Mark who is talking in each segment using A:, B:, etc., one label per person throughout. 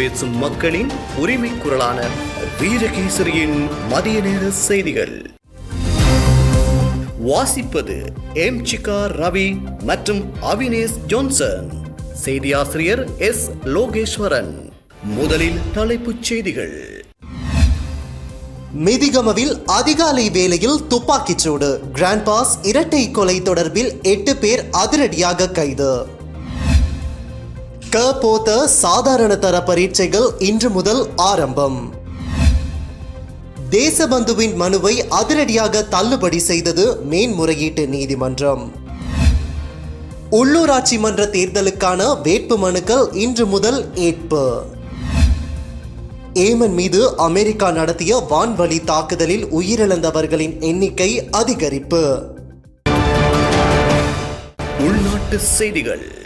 A: பேசும் மக்களின் உரிமை குரலான வீரகேசரியின் மதிய நேர செய்திகள். வாசிப்பது எம் சிகா ரவி மற்றும் அவினேஷ் ஜோன்சன். செய்தியாசிரியர் எஸ் லோகேஸ்வரன். முதலில் தலைப்புச் செய்திகள்.
B: மிதிகமவில் அதிகாலை வேளையில் துப்பாக்கிச்சூடு கிராண்ட் பாஸ் இரட்டை கொலை தொடர்பில் எட்டு பேர் அதிரடியாக கைது. க போத்த சாதாரண தர பரீட்சைகள் இன்று முதல் ஆரம்பம். தேசபந்துவின் மனுவை அதிரடியாக தள்ளுபடி செய்தது மேன்முறையீட்டு நீதிமன்றம். உள்ளூராட்சி மன்ற தேர்தலுக்கான வேட்பு மனுக்கள் இன்று முதல் ஏற்பு. ஏமன் மீது அமெரிக்கா நடத்திய வான்வழி தாக்குதலில் உயிரிழந்தவர்களின் எண்ணிக்கை அதிகரிப்பு.
A: உள்நாட்டு செய்திகள்.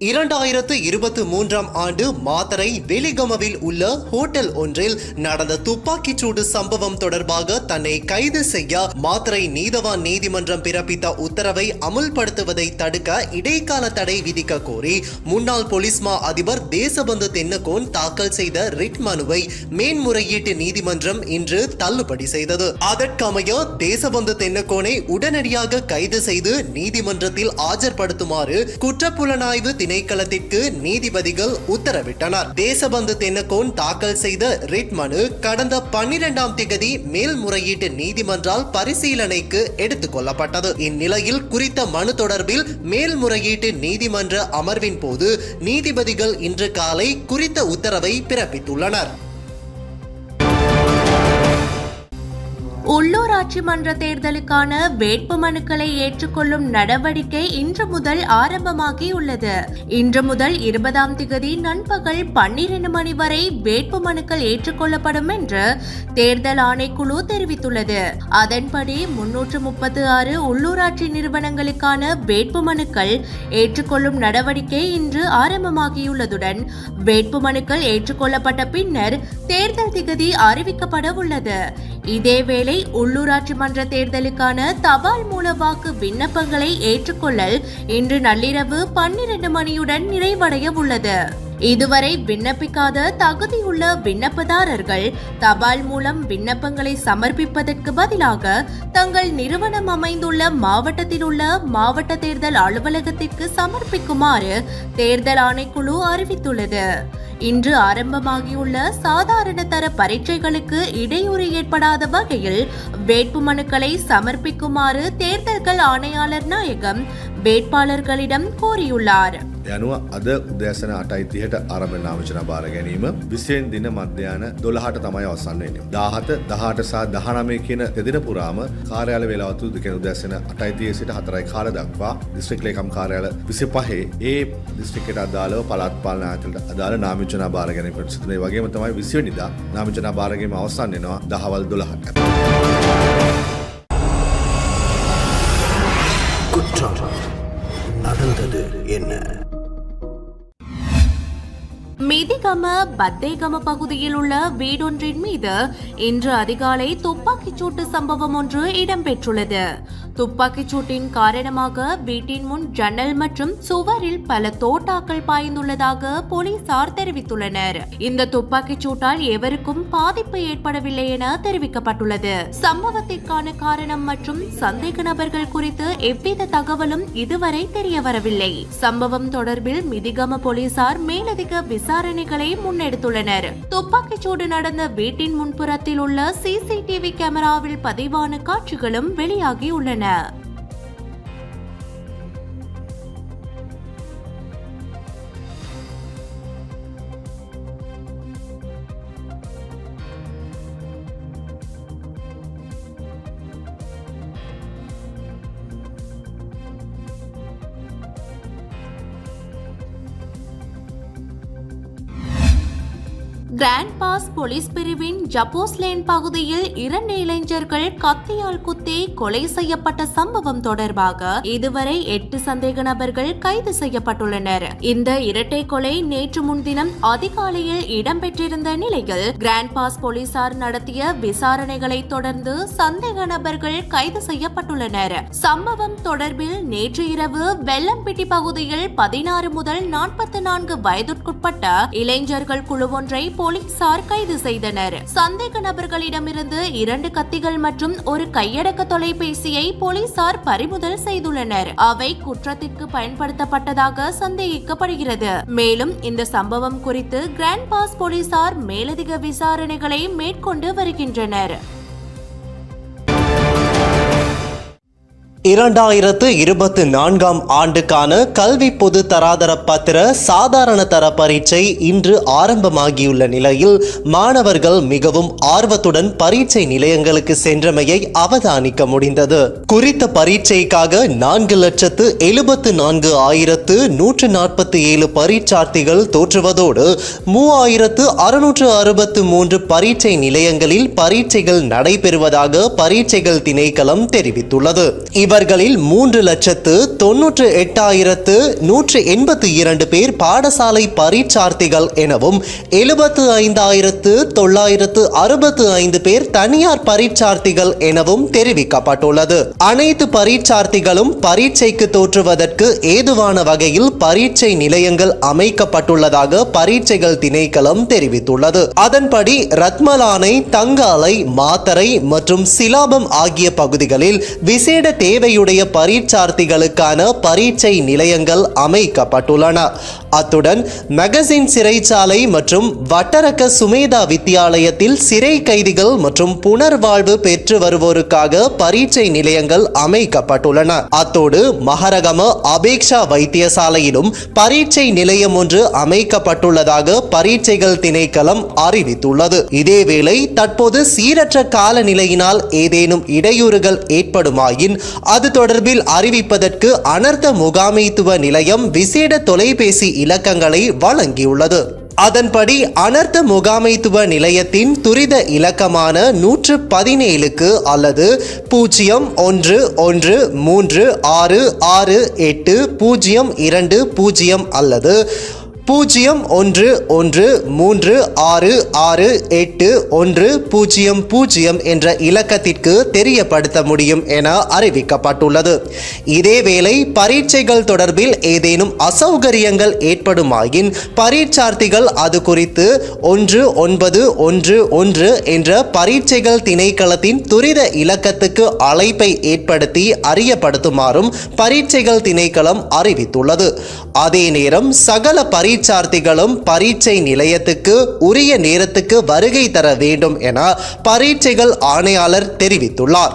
B: இரண்டாயிரத்து இருபத்தி மூன்றாம் ஆண்டு மாத்தரை வெலிகமவில் உள்ள ஹோட்டல் ஒன்றில் நடந்த துப்பாக்கிச்சூடு சம்பவம் தொடர்பாக தன்னை கைது செய்ய மாத்தரை நீதவான் நீதிமன்றம் பிறப்பித்த உத்தரவை அமுல்படுத்துவதை தடுக்க இடைக்கால தடை விதிக்க கோரி முன்னாள் போலீஸ் மா அதிபர் தேசபந்து தென்னகோன் தாக்கல் செய்த ரிட் மனுவை மேன்முறையீட்டு நீதிமன்றம் இன்று தள்ளுபடி செய்தது. அதற்கமைய தேசபந்து தென்னகோனை உடனடியாக கைது செய்து நீதிமன்றத்தில் ஆஜர்படுத்துமாறு குற்றப்புலனாய்வு திணைக்களத்திற்கு நீதிபதிகள் உத்தரவிட்டனர். தேசபந்து தென்னகோன் தாக்கல் செய்த ரிட் மனு கடந்த பன்னிரெண்டாம் திகதி மேல்முறையீட்டு நீதிமன்றால் பரிசீலனைக்கு எடுத்துக் கொள்ளப்பட்டது. இந்நிலையில் குறித்த மனு தொடர்பில் மேல்முறையீட்டு நீதிமன்ற அமர்வின் போது நீதிபதிகள் இன்று காலை குறித்த உத்தரவை பிறப்பித்துள்ளனர்.
C: உள்ளூராட்சி மன்ற தேர்தலுக்கான வேட்பு மனுக்களை ஏற்றுக்கொள்ளும் நடவடிக்கை இன்று முதல் ஆரம்பமாகியுள்ளது. இன்று முதல் இருபதாம் திகதி நண்பகல் பன்னிரண்டு மணி வரை வேட்பு மனுக்கள் ஏற்றுக்கொள்ளப்படும் என்று தேர்தல் ஆணைக்குழு தெரிவித்துள்ளது. அதன்படி முன்னூற்று முப்பத்து ஆறு உள்ளூராட்சி நிறுவனங்களுக்கான வேட்பு மனுக்கள் ஏற்றுக்கொள்ளும் நடவடிக்கை இன்று ஆரம்பமாகியுள்ளதுடன் வேட்பு மனுக்கள் ஏற்றுக்கொள்ளப்பட்ட பின்னர் தேர்தல் திகதி அறிவிக்கப்பட உள்ளது இதேவேளை உள்ளூராட்சி மன்ற தேர்தலுக்கான தபால் மூல வாக்கு விண்ணப்பங்களை ஏற்றுக்கொள்ளல் இன்று நள்ளிரவு பன்னிரண்டு மணியுடன் நிறைவடைய உள்ளது. இதுவரை விண்ணப்பிக்காத தகுதியுள்ள விண்ணப்பதாரர்கள் தபால் மூலம் விண்ணப்பங்களை சமர்ப்பிப்பதற்கு பதிலாக தங்கள் நிறுவனம் அமைந்துள்ள மாவட்டத்தில் உள்ள மாவட்ட தேர்தல் அலுவலகத்திற்கு சமர்ப்பிக்குமாறு தேர்தல் ஆணைக்குழு அறிவித்துள்ளது. இன்று ஆரம்பமாகியுள்ள சாதாரண தர பரீட்சைகளுக்கு இடையூறு ஏற்படாத வகையில் வேட்புமனுக்களை சமர்ப்பிக்குமாறு தேர்தல்கள் ஆணையாளர் நாயகம் வேட்பாளர்களிடம் கோரியுள்ளார்.
D: යනුව අද උදෑසන අටයිතියට ආරම්භ නාමචන බාර ගැනීම විසයෙන් දින මධ්‍යාන දොළහට තමයි අවසන් වෙන්නේ. දාහත දහට සහ දහනමේ කියන දෙදින පුරාම කාර්යාල වේලාවතු දෙකෙන උදෑසන අටයිතිය සිට හතරයි කාල දක්වා දිස්ත්‍රික් ලේකම් කාර්යාල විසි පහේ ඒ දිස්ත්‍රික්කට අදාළව පළාත් පාලන ආයතනයට අදාළ නාමචන බාර ගැනීමට සිදු වෙයි වගේම තමයි 20 වෙනිදා නාමචන බාර ගැනීම අවසන් වෙනවා දහවල්
A: 12ට.
C: மிதிகம பத்தேகம பகுதியில் உள்ள வீடொன்றின் மீது இன்று அதிகாலை துப்பாக்கிச் சூட்டு சம்பவம் ஒன்று இடம்பெற்றுள்ளது. துப்பாக்கிச் சூட்டின் காரணமாக வீட்டின் முன் ஜன்னல் மற்றும் சுவரில் பல தோட்டாக்கள் பாய்ந்துள்ளதாக போலீசார் தெரிவித்துள்ளனர். இந்த துப்பாக்கிச் சூட்டால் எவருக்கும் பாதிப்பு ஏற்படவில்லை என தெரிவிக்கப்பட்டுள்ளது. சம்பவத்திற்கான காரணம் மற்றும் சந்தேக நபர்கள் குறித்து எவ்வித தகவலும் இதுவரை தெரியவரவில்லை. சம்பவம் தொடர்பில் மிதிகம போலீசார் மேலதிக விசாரணைகளை முன்னெடுத்துள்ளனர். துப்பாக்கிச் சூடு நடந்த வீட்டின் முன்புறத்தில் உள்ள சிசிடிவி கேமராவில் பதிவான காட்சிகளும் வெளியாகியுள்ளன Nah, கிராண்ட் பாஸ் போலீஸ் பிரிவின் ஜப்போஸ்லேன் பகுதியில் இரண்டு இளைஞர்கள் கத்தியால் குத்தி கொலை செய்யப்பட்ட சம்பவம் தொடர்பாக இதுவரை எட்டு சந்தேக நபர்கள் கைது செய்யப்பட்டுள்ளனர். இந்த இரட்டை கொலை நேற்று முன்தினம் அதிகாலையில் இடம்பெற்றிருந்த நிலையில் கிராண்ட் பாஸ் போலீசார் நடத்திய விசாரணைகளை தொடர்ந்து சந்தேக நபர்கள் கைது செய்யப்பட்டுள்ளனர். சம்பவம் தொடர்பில் நேற்று இரவு வெள்ளம்பிட்டி பகுதியில் பதினாறு முதல் நாற்பத்தி நான்கு வயதுக்குட்பட்ட இளைஞர்கள் குழு ஒன்றை போலீசார் கைது செய்தனர். சந்தேக நபர்களிடமிருந்து இரண்டு கத்திகள் மற்றும் ஒரு கையடக்க தொலைபேசியை போலீசார் பறிமுதல் செய்துள்ளனர். அவை குற்றத்திற்கு பயன்படுத்தப்பட்டதாக சந்தேகிக்கப்படுகிறது. மேலும் இந்த சம்பவம் குறித்து கிராண்ட் பாஸ் போலீசார் மேலதிக விசாரணைகளை மேற்கொண்டு வருகின்றனர்.
B: இரண்டாயிரத்து இருபத்தி நான்காம் ஆண்டுக்கான கல்வி பொது தராதர பத்திர சாதாரண தர பரீட்சை இன்று ஆரம்பமாகியுள்ள நிலையில் மாணவர்கள் மிகவும் ஆர்வத்துடன் பரீட்சை நிலையங்களுக்கு சென்றமையை அவதானிக்க முடிந்தது. குறித்த பரீட்சைக்காக நான்கு லட்சத்து எழுபத்து நான்கு ஆயிரத்து நூற்று நாற்பத்தி ஏழு பரீட்சார்த்திகள் தோற்றுவதோடு மூவாயிரத்து அறுநூற்று அறுபத்து மூன்று பரீட்சை நிலையங்களில் பரீட்சைகள் நடைபெறுவதாக பரீட்சைகள் திணைக்களம் தெரிவித்துள்ளது. இவர்களில் மூன்று லட்சத்து தொன்னூற்று எட்டாயிரத்து நூற்று எண்பத்தி இரண்டு பேர் பாடசாலை பரீட்சார்த்திகள் எனவும் எழுபத்து ஐந்தாயிரத்து தொள்ளாயிரத்து அறுபத்து ஐந்து பேர் தனியார் பரீட்சார்த்திகள் எனவும் தெரிவிக்கப்பட்டுள்ளது. அனைத்து பரீட்சார்த்திகளும் பரீட்சைக்கு தோற்றுவதற்கு ஏதுவான வகையில் பரீட்சை நிலையங்கள் அமைக்கப்பட்டுள்ளதாக பரீட்சைகள் திணைக்களம் தெரிவித்துள்ளது. அதன்படி ரத்மலானை தங்காலை மாத்தரை மற்றும் சிலாபம் ஆகிய பகுதிகளில் விசேட தேவை தேவையுடைய பரீட்சார்த்திகளுக்கான பரீட்சை நிலையங்கள் அமைக்கப்பட்டுள்ளன. அத்துடன் மெகசின் சிறைச்சாலை மற்றும் வட்டரக்க சுமேதா வித்தியாலயத்தில் சிறை கைதிகள் மற்றும் புனர்வாழ்வு பெற்று வருவோருக்காக பரீட்சை நிலையங்கள் அமைக்கப்பட்டுள்ளன. அத்தோடு மகரகம அபேக்ஷா வைத்தியசாலையிலும் பரீட்சை நிலையம் ஒன்று அமைக்கப்பட்டுள்ளதாக பரீட்சைகள் திணைக்களம் அறிவித்துள்ளது. இதேவேளை தற்போது சீரற்ற காலநிலையினால் ஏதேனும் இடையூறுகள் ஏற்படுமாயின் அது தொடர்பில் அறிவிப்பதற்கு அனர்த்த முகாமைத்துவ நிலையம் விசேட தொலைபேசி இலக்கங்களை வழங்கியுள்ளது. அதன்படி அனர்த்த முகாமைத்துவ நிலையத்தின் துரித இலக்கமான நூற்று பதினேழுக்கு அல்லது பூஜ்ஜியம் ஒன்று ஒன்று மூன்று ஆறு ஆறு எட்டு பூஜ்ஜியம் இரண்டு பூஜ்ஜியம் அல்லது பூஜ்ஜியம் ஒன்று ஒன்று மூன்று ஆறு ஆறு எட்டு ஒன்று பூஜ்ஜியம் பூஜ்ஜியம் என்ற இலக்கத்திற்கு தெரியப்படுத்த முடியும் என அறிவிக்கப்பட்டுள்ளது. இதேவேளை பரீட்சைகள் தொடர்பில் ஏதேனும் அசௌகரியங்கள் ஏற்படுமாயின் பரீட்சார்த்திகள் அது குறித்து ஒன்று ஒன்பது ஒன்று ஒன்று என்ற பரீட்சைகள் திணைக்களத்தின் துரித இலக்கத்துக்கு அழைப்பை ஏற்படுத்தி அறியப்படுத்துமாறும் பரீட்சைகள் திணைக்களம் அறிவித்துள்ளது. அதே நேரம் சகல பரீட்சை பரீட்சார்த்திகளும் பரீட்சை நிலையத்துக்கு உரிய நேரத்துக்கு வருகை தர வேண்டும் என பரீட்சைகள் ஆணையாளர் தெரிவித்துள்ளார்.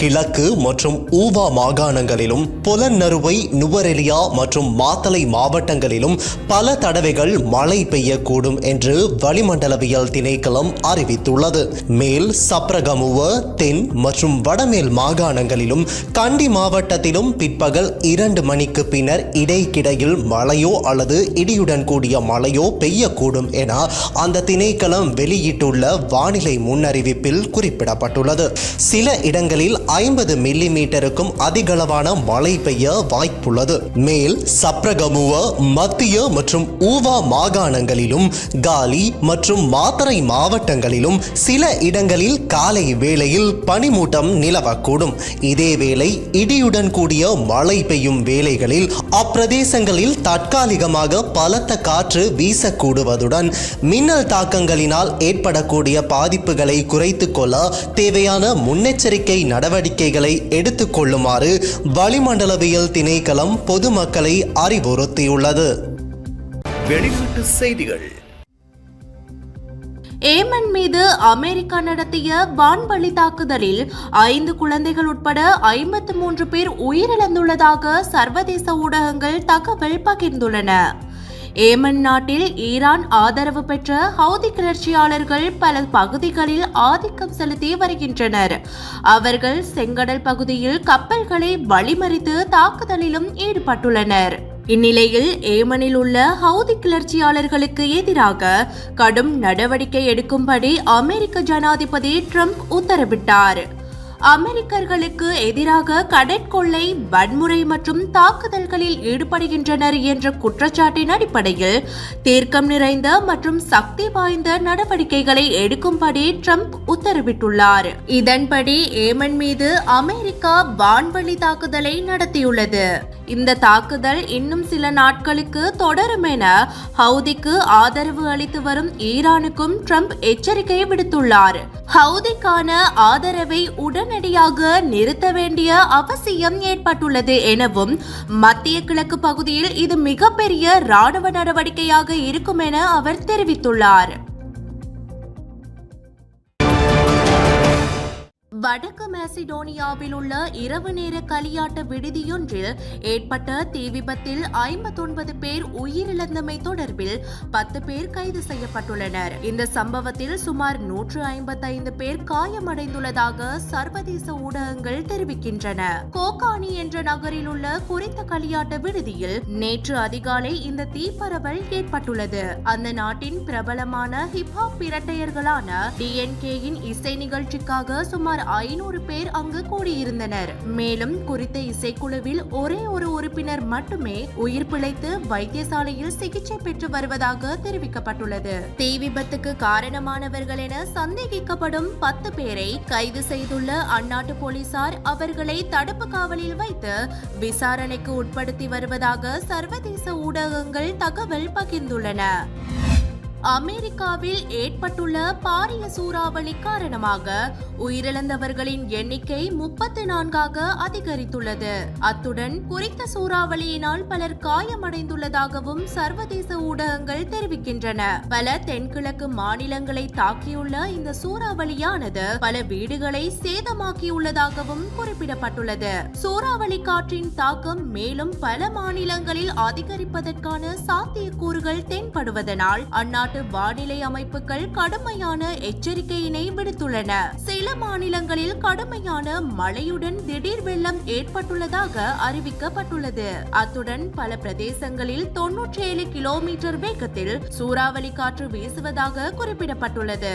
B: கிழக்கு மற்றும் ஊவா மாகாணங்களிலும் புலனறுவை நுவரெலியா மற்றும் மாத்தளை மாவட்டங்களிலும் பல தடவைகள் மழை பெய்யக்கூடும் என்று வளிமண்டலவியல் திணைக்களம் அறிவித்துள்ளது. மேல் சப்ரகமுவ தென் மற்றும் வடமேல் மாகாணங்களிலும் கண்டி மாவட்டத்திலும் பிற்பகல் இரண்டு மணிக்கு பின்னர் இடைக்கிடையில் மழையோ அல்லது இடியுடன் கூடிய மழையோ பெய்யக்கூடும் என அந்த திணைக்களம் வெளியிட்டுள்ள வானிலை முன்னறிவிப்பில் குறிப்பிடப்பட்டுள்ளது. சில இடங்களில் ஐம்பது மில்லி மீட்டருக்கும் அதிகளவான மழை பெய்ய வாய்ப்புள்ளது. மேல் சப்ரகமுவ மத்திய மற்றும் ஊவா மாகாணங்களிலும் காலி மற்றும் மாத்தரை மாவட்டங்களிலும் சில இடங்களில் காலை வேளையில் பனிமூட்டம் நிலவக்கூடும். இதேவேளை இடியுடன் கூடிய மழை பெய்யும் வேளைகளில் அப்பிரதேசங்களில் தற்காலிகமாக பலத்த காற்று வீசக்கூடுவதுடன் மின்னல் தாக்கங்களினால் ஏற்படக்கூடிய பாதிப்புகளை குறைத்துக் கொள்ள தேவையான முன்னெச்சரிக்கை நடவடிக்கை நடவடிக்கைகளை எடுத்துக்கொள்ளுமாறு வளிமண்டலவியல் திணைக்களம் பொதுமக்களை அறிவுறுத்தியுள்ளது.
A: வெளிநாட்டு செய்திகள்.
C: ஏமன் மீது அமெரிக்கா நடத்திய வான்வழி தாக்குதலில் ஐந்து குழந்தைகள் உட்பட ஐம்பத்து மூன்று பேர் உயிரிழந்துள்ளதாக சர்வதேச ஊடகங்கள் தகவல் பகிர்ந்துள்ளன. ஏமன் நாட்டில் ஈரான் ஆதரவு பெற்ற ஹவுதி கிளர்ச்சியாளர்கள் பல பகுதிகளில் ஆதிக்கம் செலுத்தி வருகின்றனர். அவர்கள் செங்கடல் பகுதியில் கப்பல்களை வழிமறித்து தாக்குதலிலும் ஈடுபட்டுள்ளனர். இந்நிலையில் ஏமனில் உள்ள ஹவுதி கிளர்ச்சியாளர்களுக்கு எதிராக கடும் நடவடிக்கை எடுக்கும்படி அமெரிக்க ஜனாதிபதி ட்ரம்ப் உத்தரவிட்டார். அமெரிக்கர்களுக்கு எதிராக கடற்கொள்ளை வன்முறை மற்றும் தாக்குதல்களில் ஈடுபடுகின்றனர் என்ற குற்றச்சாட்டின் அடிப்படையில் தீர்க்கம் நிறைந்த மற்றும் சக்தி வாய்ந்த நடவடிக்கைகளை எடுக்கும்படி ட்ரம்ப் உத்தரவிட்டுள்ளார். இதன்படி ஏமன் மீது அமெரிக்கா வான்வழி தாக்குதலை நடத்தியுள்ளது. இந்த தாக்குதல் இன்னும் சில நாட்களுக்கு தொடரும் என ஹவுதிக்கு ஆதரவு அளித்து வரும் ஈரானுக்கும் ட்ரம்ப் எச்சரிக்கை விடுத்துள்ளார். ஹவுதிக்கான ஆதரவை உடனடியாக நிறுத்த வேண்டிய அவசியம் ஏற்பட்டுள்ளது எனவும் மத்திய கிழக்கு பகுதியில் இது மிகப்பெரிய ராணுவ நடவடிக்கையாக இருக்கும் என அவர் தெரிவித்துள்ளார். வடக்கு மேசிடோனியாவில் உள்ள இரவு நேர களியாட்ட விடுதியொன்றில் ஏற்பட்ட தீ விபத்தில் ஐம்பத்தொன்பது பேர் உயிரிழந்தமை தொடர்பில் பத்து பேர் கைது செய்யப்பட்டுள்ளனர். இந்த சம்பவத்தில் சுமார் நூற்று ஐம்பத்தைந்து பேர் காயமடைந்துள்ளதாக சர்வதேச ஊடகங்கள் தெரிவிக்கின்றன. கோகானி என்ற நகரில் உள்ள குறித்த களியாட்ட விடுதியில் நேற்று அதிகாலை இந்த தீப்பரவல் ஏற்பட்டுள்ளது. அந்த நாட்டின் பிரபலமான ஹிப்ஹாப் இரட்டையர்களான டிஎன்கேயின் இசை நிகழ்ச்சிக்காக சுமார் ஐநூறு பேர் அங்கு கூடியிருந்தனர். மேலும் குறித்த இசைக்குழுவில் ஒரே ஒரு உறுப்பினர் மட்டுமே உயிர் பிழைத்து வைத்தியசாலையில் சிகிச்சை பெற்று வருவதாக தெரிவிக்கப்பட்டுள்ளது. தீ விபத்துக்கு காரணமானவர்கள் என சந்தேகிக்கப்படும் பத்து பேரை கைது செய்துள்ள அந்நாட்டு போலீசார் அவர்களை தடுப்பு காவலில் வைத்து விசாரணைக்கு உட்படுத்தி வருவதாக சர்வதேச ஊடகங்கள் தகவல் பகிர்ந்துள்ளன. அமெரிக்காவில் ஏற்பட்டுள்ள பாரிய சூறாவளி காரணமாக உயிரிழந்தவர்களின் எண்ணிக்கை முப்பத்தி நான்காக அதிகரித்துள்ளது. அத்துடன் குறித்த சூறாவளியினால் பலர் காயமடைந்துள்ளதாகவும் சர்வதேச ஊடகங்கள் தெரிவிக்கின்றன. பல தென்கிழக்கு மாநிலங்களை தாக்கியுள்ள இந்த சூறாவளியானது பல வீடுகளை சேதமாக்கியுள்ளதாகவும் குறிப்பிடப்பட்டுள்ளது. சூறாவளி காற்றின் தாக்கம் மேலும் பல மாநிலங்களில் அதிகரிப்பதற்கான சாத்தியக்கூறுகள் தென்படுவதனால் அந்நாட்டு வானிலை அமைப்புகள் கடுமையான எச்சரிக்கையினை விடுத்துள்ளன. சில மாநிலங்களில் கடுமையான மழையுடன் திடீர் வெள்ளம் ஏற்பட்டுள்ளதாக அறிவிக்கப்பட்டுள்ளது. அத்துடன் பல பிரதேசங்களில் தொன்னூற்றி ஏழு கிலோமீட்டர் வேகத்தில் சூறாவளி காற்று வீசுவதாக குறிப்பிடப்பட்டுள்ளது.